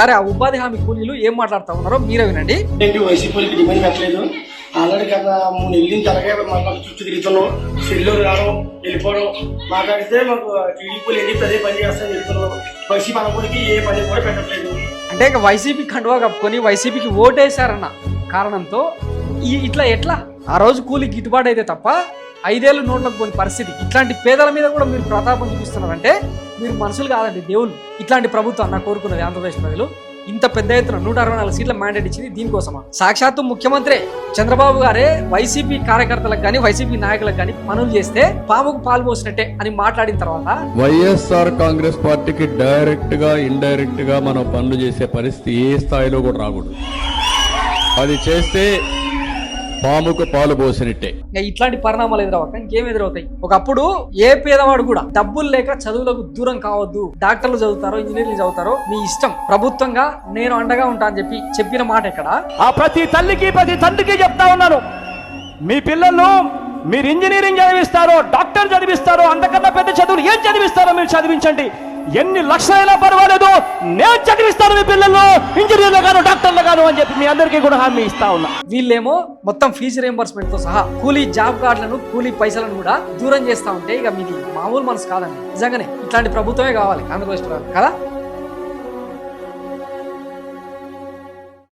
సరే ఆ ఉపాధి హామీ కూలీలు ఏం మాట్లాడుతూ ఉన్నారో మీరే వినండి. వైసీపీకి డిమాండ్ పెట్టలేదు ఆల్రెడీ గత మూడు నుంచి అలాగే మాకు చుట్టూ తిరుగుతున్నాం. సెల్లూరు రావడం వెళ్ళిపోవడం. మాట్లాడితే మాకు టీడీపీలు ఏంటి అదే పని చేస్తామని చెప్తున్నాం వైసీపీ అనుకోడికి ఏ పని కూడా పెట్టట్లేదు. అంటే ఇక వైసీపీ కండువా కప్పుకొని వైసీపీకి ఓటేశారన్న కారణంతో ఈ ఇట్లా ఎట్లా? ఆ రోజు కూలి గిట్టుబాటు అయితే తప్ప ఐదేళ్ళు నోట్లకు పోని పరిస్థితి. ఇట్లాంటి పేదల మీద కూడా మీరు ప్రతాపం చూపిస్తున్నారంటే మీరు మనుషులు కాదండి దేవుళ్ళు. ఇట్లాంటి ప్రభుత్వం నా కోరుకున్నది ఆంధ్రప్రదేశ్ ప్రజలు. ఇంత పెద్ద ఎత్తున నూట అరవై నాలుగు సీట్ల మ్యాండేట్ ఇచ్చింది దీనికోసమా? సాక్షాత్తు ముఖ్యమంత్రి. చంద్రబాబు గారే వైసీపీ కార్యకర్తలకు కానీ వైసీపీ నాయకులకు కానీ పనులు చేస్తే పాముకు పాలు పోసినట్టే అని మాట్లాడిన తర్వాత వైఎస్ఆర్ కాంగ్రెస్ పార్టీకి డైరెక్ట్గా ఇండైరెక్ట్గా మనం పనులు చేసే పరిస్థితి ఏ స్థాయిలో కూడా రాకూడదు. అది చేస్తే పాముకు పాలు పోసినట్టే. ఇట్లాంటి పరిణామాలు ఎదురవక ఇంకేం ఎదురవుతాయి ఒకప్పుడు ఏ పేదవాడు కూడా డబ్బులు లేక చదువులకు దూరం కావద్దు. డాక్టర్లు చదువుతారో ఇంజనీర్లు చదువుతారో మీ ఇష్టం. ప్రభుత్వంగా నేను అండగా ఉంటా అని చెప్పి చెప్పిన మాట ఎక్కడ? ఆ ప్రతి తల్లికి ప్రతి తండ్రికి చెప్తా ఉన్నాను. మీ పిల్లలు మీరు ఇంజనీరింగ్ చదివిస్తారో డాక్టర్ చదివిస్తారో అంతకన్నా పెద్ద చదువులు ఏం చదివిస్తారో మీరు చదివించండి. ఎన్ని లక్షలైనా పర్వాలేదు నేను చదివిస్తాను మీ పిల్లలు. ఇంజనీర్లు గాను డాక్టర్లు గాను అని చెప్పి మీ అందరికీ కూడా హామీ ఇస్తా ఉన్నా. వీళ్ళేమో మొత్తం ఫీజు రియంబర్స్మెంట్తో సహా కూలీ జాబ్ కార్డులను కూలీ పైసలను కూడా దూరం చేస్తా ఉంటే ఇక మీది మామూలు మనసు కాదండి. నిజంగానే ఇట్లాంటి ప్రభుత్వమే కావాలి ఆంధ్రప్రదేశ్ కదా?